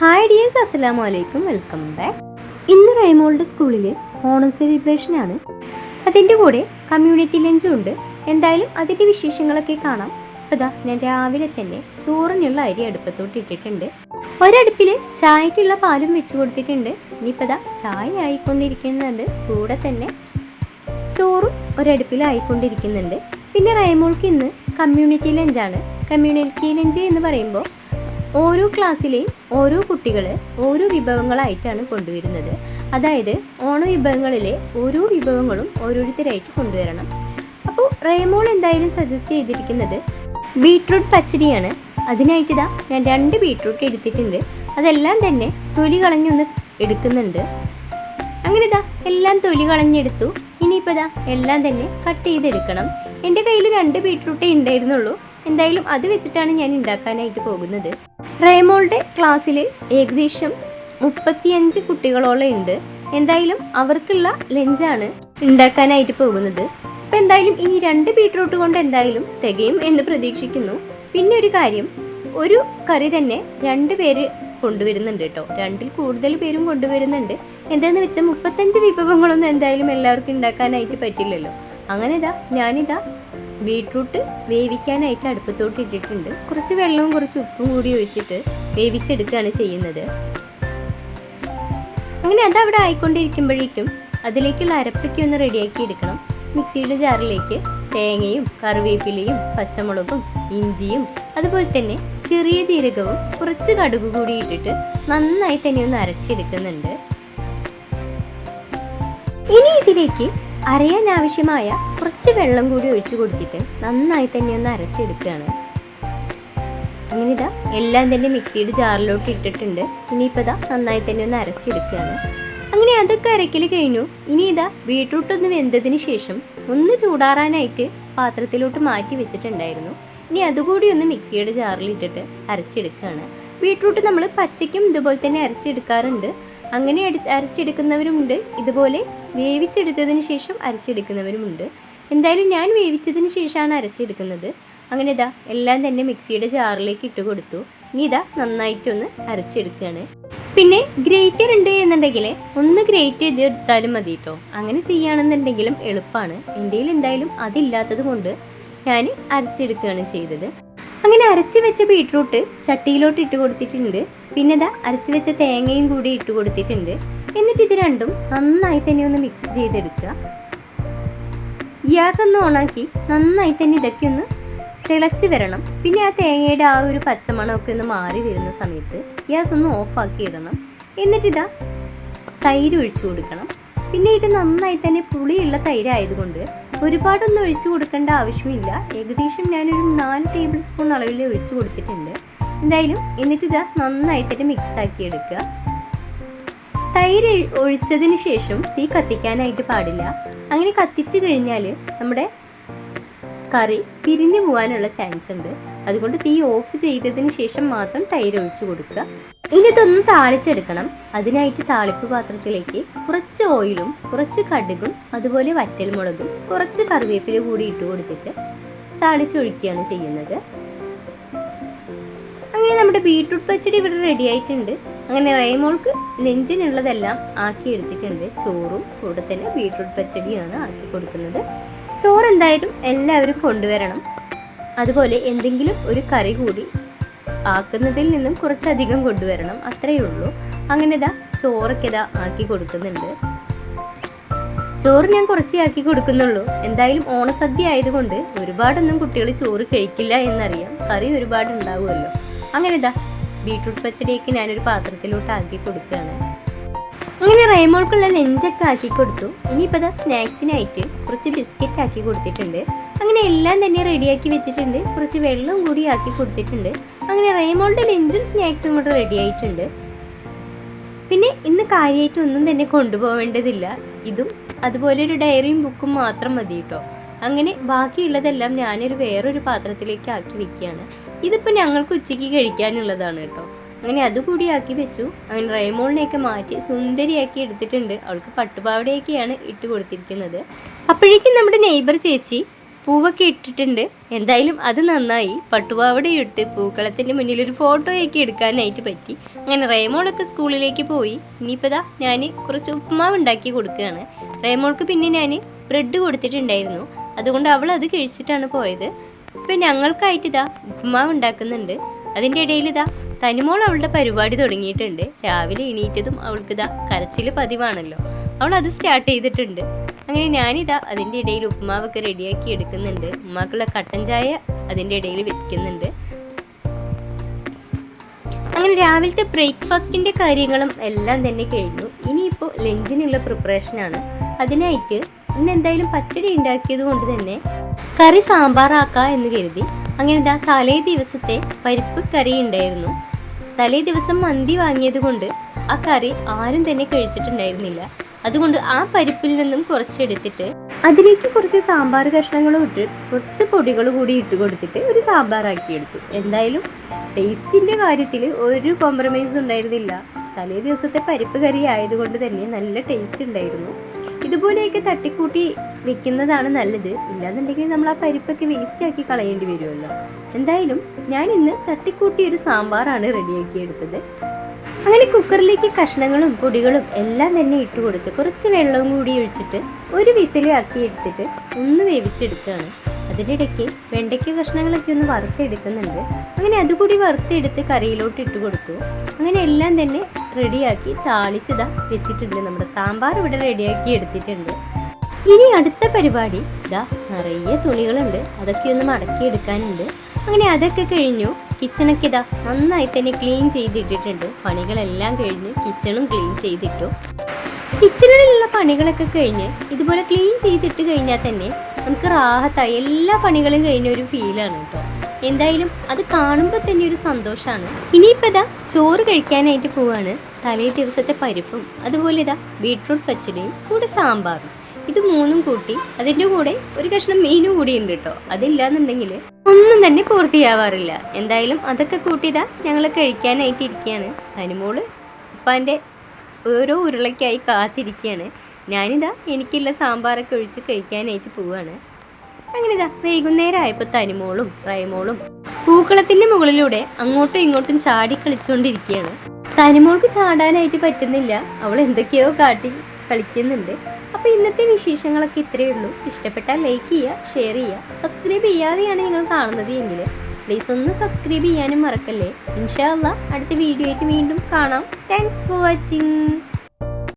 Hi dears അസ്സലാമു അലൈക്കും welcome back ഇന്ന് റൈമോളുടെ സ്കൂളിൽ ഓണം സെലിബ്രേഷൻ ആണ്. അതിന്റെ കൂടെ കമ്മ്യൂണിറ്റി ലഞ്ചും ഉണ്ട്. എന്തായാലും അതിന്റെ വിശേഷങ്ങളൊക്കെ കാണാം. അപ്പോൾ ദാ ഞാൻ രാവിലെ തന്നെ ചോറിനുള്ള അരി അടുപ്പത്തോട്ട് ഇട്ടിട്ടുണ്ട്. ഒരടുപ്പിൽ ചായക്കുള്ള പാലും വെച്ച് കൊടുത്തിട്ടുണ്ട്. ഇനിയിപ്പോൾ ദാ ചായ ആയിക്കൊണ്ടിരിക്കുന്നുണ്ട്. കൂടെ തന്നെ ചോറും ഒരടുപ്പിലായിക്കൊണ്ടിരിക്കുന്നുണ്ട് പിന്നെ റൈമോൾക്ക് ഇന്ന് കമ്മ്യൂണിറ്റി ലഞ്ചാണ് കമ്മ്യൂണിറ്റി ലഞ്ച് എന്ന് പറയുമ്പോൾ ഓരോ ക്ലാസ്സിലെയും ഓരോ കുട്ടികൾ ഓരോ വിഭവങ്ങളായിട്ടാണ് കൊണ്ടുവരുന്നത്. അതായത് ഓണ വിഭവങ്ങളിലെ ഓരോ വിഭവങ്ങളും ഓരോരുത്തരായിട്ട് കൊണ്ടുവരണം. അപ്പോൾ റേമോൾ എന്തായാലും സജസ്റ്റ് ചെയ്തിരിക്കുന്നത് ബീട്രൂട്ട് പച്ചടിയാണ്. അതിനായിട്ട് ഇതാ ഞാൻ രണ്ട് ബീട്രൂട്ട് എടുത്തിട്ടുണ്ട്. അതെല്ലാം തന്നെ തൊലി കളഞ്ഞൊന്ന് എടുക്കുന്നുണ്ട്. അങ്ങനെ ഇതാ എല്ലാം തൊലി കളഞ്ഞെടുത്തു. ഇനിയിപ്പോൾ ഇതാ എല്ലാം തന്നെ കട്ട് ചെയ്തെടുക്കണം. എന്റെ കയ്യിൽ രണ്ട് ബീട്രൂട്ടേ ഉണ്ടായിരുന്നുള്ളൂ. എന്തായാലും അത് വെച്ചിട്ടാണ് ഞാൻ ഉണ്ടാക്കാനായിട്ട് പോകുന്നത്. റേമോളുടെ ക്ലാസ്സിൽ ഏകദേശം മുപ്പത്തിയഞ്ച് കുട്ടികളോളം ഉണ്ട്. എന്തായാലും അവർക്കുള്ള ലഞ്ചാണ് ഉണ്ടാക്കാനായിട്ട് പോകുന്നത്. അപ്പം എന്തായാലും ഈ രണ്ട് ബീട്രൂട്ട് കൊണ്ട് എന്തായാലും തികയും എന്ന് പ്രതീക്ഷിക്കുന്നു. പിന്നെ ഒരു കാര്യം ഒരു കറി തന്നെ രണ്ട് പേര് കൊണ്ടുവരുന്നുണ്ട് കേട്ടോ. രണ്ടിൽ കൂടുതൽ പേരും കൊണ്ടുവരുന്നുണ്ട്. എന്താണെന്ന് വെച്ചാൽ മുപ്പത്തഞ്ച് വിഭവങ്ങളൊന്നും എന്തായാലും എല്ലാവർക്കും ഉണ്ടാക്കാനായിട്ട് പറ്റില്ലല്ലോ. അങ്ങനെ ഇതാ ഞാനിതാ ബീട്രൂട്ട് വേവിക്കാനായിട്ട് അടുപ്പത്തോട്ട് ഇട്ടിട്ടുണ്ട്. കുറച്ച് വെള്ളവും കുറച്ച് ഉപ്പും കൂടി ഒഴിച്ചിട്ട് വേവിച്ചെടുക്കുകയാണ് ചെയ്യുന്നത്. അങ്ങനെ അത് അവിടെ ആയിക്കൊണ്ടിരിക്കുമ്പോഴേക്കും അതിലേക്കുള്ള അരപ്പൊക്കെ ഒന്ന് റെഡിയാക്കി എടുക്കണം. മിക്സിയുടെ ജാറിലേക്ക് തേങ്ങയും കറിവേപ്പിലയും പച്ചമുളകും ഇഞ്ചിയും അതുപോലെ തന്നെ ചെറിയ ജീരകവും കുറച്ച് കടുക് കൂടി ഇട്ടിട്ട് നന്നായി തന്നെ ഒന്ന് അരച്ചെടുക്കുന്നുണ്ട്. ഇനി ഇതിലേക്ക് അരയാൻ ആവശ്യമായ കുറച്ച് വെള്ളം കൂടി ഒഴിച്ചു കൊടുത്തിട്ട് നന്നായി തന്നെ ഒന്ന് അരച്ചെടുക്കുകയാണ്. അങ്ങനെ ഇതാ എല്ലാം തന്നെ മിക്സിയുടെ ജാറിലോട്ട് ഇട്ടിട്ടുണ്ട്. ഇനിയിപ്പോൾ ഇതാ നന്നായി തന്നെ ഒന്ന് അരച്ചെടുക്കുകയാണ്. അങ്ങനെ അതൊക്കെ അരക്കൽ കഴിഞ്ഞു. ഇനി ഇതാ ബീട്രൂട്ട് ഒന്ന് വെന്തതിന് ശേഷം ഒന്ന് ചൂടാറാനായിട്ട് പാത്രത്തിലോട്ട് മാറ്റി വെച്ചിട്ടുണ്ടായിരുന്നു. ഇനി അതുകൂടി ഒന്ന് മിക്സിയുടെ ജാറിൽ ഇട്ടിട്ട് അരച്ചെടുക്കുകയാണ്. ബീട്രൂട്ട് നമ്മൾ പച്ചയ്ക്കും ഇതുപോലെ തന്നെ അരച്ചെടുക്കാറുണ്ട്. അങ്ങനെ അടി അരച്ചെടുക്കുന്നവരുമുണ്ട്. ഇതുപോലെ വേവിച്ചെടുത്തതിന് ശേഷം അരച്ചെടുക്കുന്നവരുമുണ്ട്. എന്തായാലും ഞാൻ വേവിച്ചതിന് ശേഷമാണ് അരച്ചെടുക്കുന്നത്. അങ്ങനെ ഇതാ എല്ലാം തന്നെ മിക്സിയുടെ ജാറിലേക്ക് ഇട്ട് കൊടുത്തു. ഇനി ഇതാ നന്നായിട്ടൊന്ന് അരച്ചെടുക്കുകയാണ് പിന്നെ ഗ്രേറ്റർ ഉണ്ട് എന്നുണ്ടെങ്കിൽ ഒന്ന് ഗ്രേറ്റ് ചെയ്ത് എടുത്താലും മതി കേട്ടോ അങ്ങനെ ചെയ്യുകയാണെന്നുണ്ടെങ്കിലും എളുപ്പമാണ് എന്റെ എന്തായാലും അതില്ലാത്തത് കൊണ്ട് ഞാൻ അരച്ചെടുക്കുകയാണ് ചെയ്തത്. അങ്ങനെ അരച്ച് വെച്ച ബീട്രൂട്ട് ചട്ടിയിലോട്ട് ഇട്ട് കൊടുത്തിട്ടുണ്ട്. പിന്നെ ഇതാ അരച്ച് വെച്ച തേങ്ങയും കൂടി ഇട്ട് കൊടുത്തിട്ടുണ്ട്. എന്നിട്ട് ഇത് രണ്ടും നന്നായി തന്നെ ഒന്ന് മിക്സ് ചെയ്തെടുക്കുക. ഗ്യാസ് ഒന്ന് ഓണാക്കി നന്നായി തന്നെ ഇതൊക്കെ ഒന്ന് തിളച്ച് വരണം. പിന്നെ ആ തേങ്ങയുടെ ആ ഒരു പച്ചമണമൊക്കെ ഒന്ന് മാറി വരുന്ന സമയത്ത് ഗ്യാസ് ഒന്ന് ഓഫാക്കി ഇടണം. എന്നിട്ടിതാ തൈര് ഒഴിച്ചു കൊടുക്കണം. പിന്നെ ഇത് നന്നായി തന്നെ പുളിയുള്ള തൈരായതുകൊണ്ട് ഒരുപാടൊന്നും ഒഴിച്ചു കൊടുക്കേണ്ട ആവശ്യമില്ല. ഏകദേശം ഞാനൊരു നാല് ടേബിൾ സ്പൂൺ അളവിൽ ഒഴിച്ചു കൊടുത്തിട്ടുണ്ട്. എന്തായാലും എന്നിട്ട് ഇത് നന്നായിട്ട് മിക്സ് ആക്കി എടുക്കുക തൈര് ഒഴിച്ചതിന് ശേഷം തീ കത്തിക്കാനായിട്ട് പാടില്ല. അങ്ങനെ കത്തിച്ചു കഴിഞ്ഞാൽ നമ്മുടെ കറി പിരിഞ്ഞു പോകാനുള്ള ചാൻസ് ഉണ്ട്. അതുകൊണ്ട് തീ ഓഫ് ചെയ്തതിന് ശേഷം മാത്രം തൈര് ഒഴിച്ചു കൊടുക്കുക ഇനി ഇതൊന്ന് താളിച്ചെടുക്കണം. അതിനായിട്ട് താളിപ്പ് പാത്രത്തിലേക്ക് കുറച്ച് ഓയിലും കുറച്ച് കടുകും അതുപോലെ വറ്റൽമുളകും കുറച്ച് കറിവേപ്പില കൂടി ഇട്ട് കൊടുത്തിട്ട് താളിച്ചൊഴിക്കുകയാണ് ചെയ്യുന്നത്. അങ്ങനെ നമ്മുടെ ബീട്രൂട്ട് പച്ചടി ഇവിടെ റെഡി ആയിട്ടുണ്ട്. അങ്ങനെ റൈമോൾക്ക് ലഞ്ചിനുള്ളതെല്ലാം ആക്കി എടുത്തിട്ടുണ്ട് ചോറും കൂടെ തന്നെ ബീട്രൂട്ട് പച്ചടിയാണ് ആക്കി കൊടുക്കുന്നത്. ചോറ് എന്തായാലും എല്ലാവരും കൊണ്ടുവരണം. അതുപോലെ എന്തെങ്കിലും ഒരു കറി കൂടി ആക്കുന്നതിൽ നിന്നും കുറച്ചധികം കൊണ്ടുവരണം. അത്രയേ ഉള്ളൂ. അങ്ങനെ ഇതാ ചോറൊക്കെ ഇതാ ആക്കി കൊടുക്കുന്നുണ്ട്. ചോറ് ഞാൻ കുറച്ചേ ആക്കി കൊടുക്കുന്നുള്ളൂ. എന്തായാലും ഓണസദ്യ ആയതുകൊണ്ട് ഒരുപാടൊന്നും കുട്ടികൾ ചോറ് കഴിക്കില്ല എന്നറിയാം. കറി ഒരുപാട് ഉണ്ടാവുമല്ലോ. അങ്ങനെ ഇതാ ബീട്രൂട്ട് പച്ചടിയൊക്കെ ഞാനൊരു പാത്രത്തിലോട്ട് ആക്കി കൊടുക്കുകയാണ്. അങ്ങനെ റൈമോൾക്കുള്ള ലഞ്ചൊക്കെ ആക്കി കൊടുത്തു. ഇനിയിപ്പോൾ ഇതാ സ്നാക്സിനായിട്ട് കുറച്ച് ബിസ്ക്കറ്റ് ആക്കി കൊടുത്തിട്ടുണ്ട്. അങ്ങനെ എല്ലാം തന്നെ റെഡിയാക്കി വെച്ചിട്ടുണ്ട്. കുറച്ച് വെള്ളം കൂടി ആക്കി കൊടുത്തിട്ടുണ്ട്. അങ്ങനെ റൈമോളുടെ ലഞ്ചും സ്നാക്സും കൂടെ റെഡി ആയിട്ടുണ്ട്. പിന്നെ ഇന്ന് കാര്യമായിട്ട് ഒന്നും തന്നെ കൊണ്ടുപോകേണ്ടതില്ല ഇതും അതുപോലെ ഒരു ഡയറിയും ബുക്കും മാത്രം മതി കേട്ടോ അങ്ങനെ ബാക്കിയുള്ളതെല്ലാം ഞാനൊരു വേറൊരു പാത്രത്തിലേക്ക് ആക്കി വെക്കുകയാണ്. ഇതിപ്പോൾ ഞങ്ങൾക്ക് ഉച്ചയ്ക്ക് കഴിക്കാനുള്ളതാണ് കേട്ടോ അങ്ങനെ അതുകൂടി ആക്കി വെച്ചു. അങ്ങനെ റൈമോളിനെയൊക്കെ മാറ്റി സുന്ദരിയാക്കി എടുത്തിട്ടുണ്ട്. അവൾക്ക് പട്ടുപാവടയൊക്കെയാണ് ഇട്ട് കൊടുത്തിരിക്കുന്നത്. അപ്പോഴേക്കും നമ്മുടെ നെയ്ബർ ചേച്ചി പൂവൊക്കെ ഇട്ടിട്ടുണ്ട്. എന്തായാലും അത് നന്നായി. പട്ടുപാവടയിട്ട് പൂക്കളത്തിന്റെ മുന്നിൽ ഒരു ഫോട്ടോയൊക്കെ എടുക്കാനായിട്ട് പറ്റി. അങ്ങനെ റേമോളൊക്കെ സ്കൂളിലേക്ക് പോയി. ഇനിയിപ്പോൾ ദാ ഞാൻ കുറച്ച് ഉപ്പുമാവ് ഉണ്ടാക്കി കൊടുക്കുകയാണ്. റേമോൾക്ക് പിന്നെ ഞാൻ ബ്രെഡ് കൊടുത്തിട്ടുണ്ടായിരുന്നു. അതുകൊണ്ട് അവൾ അത് കഴിച്ചിട്ടാണ് പോയത്. ഇപ്പം ഞങ്ങൾക്കായിട്ട് ഇതാ ഉപ്പുമാവ് ഉണ്ടാക്കുന്നുണ്ട്. അതിന്റെ ഇടയിൽ ഇതാ തനിമോൾ അവളുടെ പരിപാടി തുടങ്ങിയിട്ടുണ്ട്. രാവിലെ എണീറ്റതും അവൾക്ക് ഇതാ കരച്ചിൽ പതിവാണല്ലോ. അവൾ അത് സ്റ്റാർട്ട് ചെയ്തിട്ടുണ്ട്. അങ്ങനെ ഞാനിതാ അതിന്റെ ഇടയിൽ ഉപ്പുമാവൊക്കെ റെഡിയാക്കി എടുക്കുന്നുണ്ട്. ഉമ്മാക്കുള്ള കട്ടൻ ചായ അതിന്റെ ഇടയിൽ വെക്കുന്നുണ്ട്. അങ്ങനെ രാവിലത്തെ ബ്രേക്ക്ഫാസ്റ്റിന്റെ കാര്യങ്ങളും എല്ലാം തന്നെ കഴിഞ്ഞു. ഇനിയിപ്പോൾ ലഞ്ചിനുള്ള പ്രിപ്പറേഷനാണ് അതിനായിട്ട് ഇന്ന് എന്തായാലും പച്ചടി ഉണ്ടാക്കിയത് കൊണ്ട് തന്നെ കറി സാമ്പാറാക്കാം എന്ന് കരുതി. അങ്ങനെ ഇതാ തലേ ദിവസത്തെ പരിപ്പ് കറി ഉണ്ടായിരുന്നു. തലേ ദിവസം മന്തി വാങ്ങിയത് കൊണ്ട് ആ കറി ആരും തന്നെ കഴിച്ചിട്ടുണ്ടായിരുന്നില്ല. അതുകൊണ്ട് ആ പരിപ്പിൽ നിന്നും കുറച്ചെടുത്തിട്ട് അതിലേക്ക് കുറച്ച് സാമ്പാർ കഷ്ണങ്ങളും ഇട്ട് കുറച്ച് പൊടികൾ കൂടി ഇട്ട് കൊടുത്തിട്ട് ഒരു സാമ്പാറാക്കി എടുത്തു. എന്തായാലും ടേസ്റ്റിന്റെ കാര്യത്തിൽ ഒരു കോംപ്രമൈസ് ഉണ്ടായിരുന്നില്ല. തലേ ദിവസത്തെ പരിപ്പ് കറി ആയതുകൊണ്ട് തന്നെ നല്ല ടേസ്റ്റ് ഉണ്ടായിരുന്നു. ഇതുപോലെയൊക്കെ തട്ടിക്കൂട്ടി വെക്കുന്നതാണ് നല്ലത്. ഇല്ലാന്നുണ്ടെങ്കിൽ നമ്മൾ ആ പരിപ്പൊക്കെ വേസ്റ്റ് ആക്കി കളയേണ്ടി വരുമല്ലോ. എന്തായാലും ഞാൻ ഇന്ന് തട്ടിക്കൂട്ടി ഒരു സാമ്പാറാണ് റെഡിയാക്കി എടുത്തത്. അങ്ങനെ കുക്കറിലേക്ക് കഷ്ണങ്ങളും പൊടികളും എല്ലാം തന്നെ ഇട്ട് കൊടുത്ത് കുറച്ച് വെള്ളവും കൂടി ഒഴിച്ചിട്ട് ഒരു വിസിലാക്കി എടുത്തിട്ട് ഒന്ന് വേവിച്ചെടുക്കുകയാണ്. അതിനിടയ്ക്ക് വെണ്ടയ്ക്ക കഷ്ണങ്ങളൊക്കെ ഒന്ന് വറുത്തെടുക്കുന്നുണ്ട്. അങ്ങനെ അതുകൂടി വറുത്തെടുത്ത് കറിയിലോട്ട് ഇട്ട് കൊടുത്തു. അങ്ങനെ എല്ലാം തന്നെ റെഡിയാക്കി താളിച്ചതാ വെച്ചിട്ടുണ്ട്. നമ്മുടെ സാമ്പാർ ഇവിടെ റെഡിയാക്കി എടുത്തിട്ടുണ്ട്. ഇനി അടുത്ത പരിപാടി. ഇതാ നിറയെ തുണികളുണ്ട്. അതൊക്കെ ഒന്ന് മടക്കി എടുക്കാനുണ്ട് അങ്ങനെ അതൊക്കെ കഴിഞ്ഞു. കിച്ചണൊക്കെ ഇതാ നന്നായി തന്നെ ക്ലീൻ ചെയ്തിട്ടിട്ടുണ്ട്. പണികളെല്ലാം കഴിഞ്ഞ് കിച്ചണും ക്ലീൻ ചെയ്തിട്ടു. കിച്ചണിലുള്ള പണികളൊക്കെ കഴിഞ്ഞ് ഇതുപോലെ ക്ലീൻ ചെയ്തിട്ട് കഴിഞ്ഞാൽ തന്നെ നമുക്ക് റാഹത്തായി എല്ലാ പണികളും കഴിഞ്ഞ ഒരു ഫീലാണ് കേട്ടോ. എന്തായാലും അത് കാണുമ്പോൾ തന്നെ ഒരു സന്തോഷമാണ് ഇനിയിപ്പോൾ ഇതാ ചോറ് കഴിക്കാനായിട്ട് പോവാണ്. തലേ ദിവസത്തെ പരിപ്പും അതുപോലെ ഇതാ ബീട്രൂട്ട് പച്ചടിയും കൂടെ സാമ്പാറും. ഇത് മൂന്നും കൂട്ടി അതിന്റെ കൂടെ ഒരു കഷ്ണം മീനും കൂടി ഉണ്ട് കേട്ടോ. അതില്ലാന്നുണ്ടെങ്കിൽ ഒന്നും തന്നെ പൂർത്തിയാവാറില്ല. എന്തായാലും അതൊക്കെ കൂട്ടിയതാ ഞങ്ങൾ കഴിക്കാനായിട്ട് ഇരിക്കുകയാണ് തനിമോൾ ഉപ്പാന്റെ ഓരോ ഉരുളയ്ക്കായി കാത്തിരിക്കുകയാണ് ഞാനിതാ എനിക്കുള്ള സാമ്പാറൊക്കെ ഒഴിച്ച് കഴിക്കാനായിട്ട് പോവാണ്. അങ്ങനെ ഇതാ വൈകുന്നേരം ആയപ്പോൾ തനിമോളും പ്രൈമോളും പൂക്കളത്തിന്റെ മുകളിലൂടെ അങ്ങോട്ടും ഇങ്ങോട്ടും ചാടി കളിച്ചുകൊണ്ടിരിക്കുകയാണ് തനിമോൾക്ക് ചാടാനായിട്ട് പറ്റുന്നില്ല. അവൾ എന്തൊക്കെയോ കാട്ടി കളിക്കുന്നുണ്ട്. അപ്പോൾ ഇന്നത്തെ വിശേഷങ്ങളൊക്കെ ഇത്രയേ ഉള്ളൂ. ഇഷ്ടപ്പെട്ടാൽ ലൈക്ക് ചെയ്യുക ഷെയർ ചെയ്യുക സബ്സ്ക്രൈബ് ചെയ്യാതെയാണ് നിങ്ങൾ കാണുന്നത് എങ്കിൽ പ്ലീസ് ഒന്ന് സബ്സ്ക്രൈബ് ചെയ്യാനും മറക്കല്ലേ. ഇൻഷാല്ല അടുത്ത വീഡിയോ ആയിട്ട് വീണ്ടും കാണാം. Thanks for watching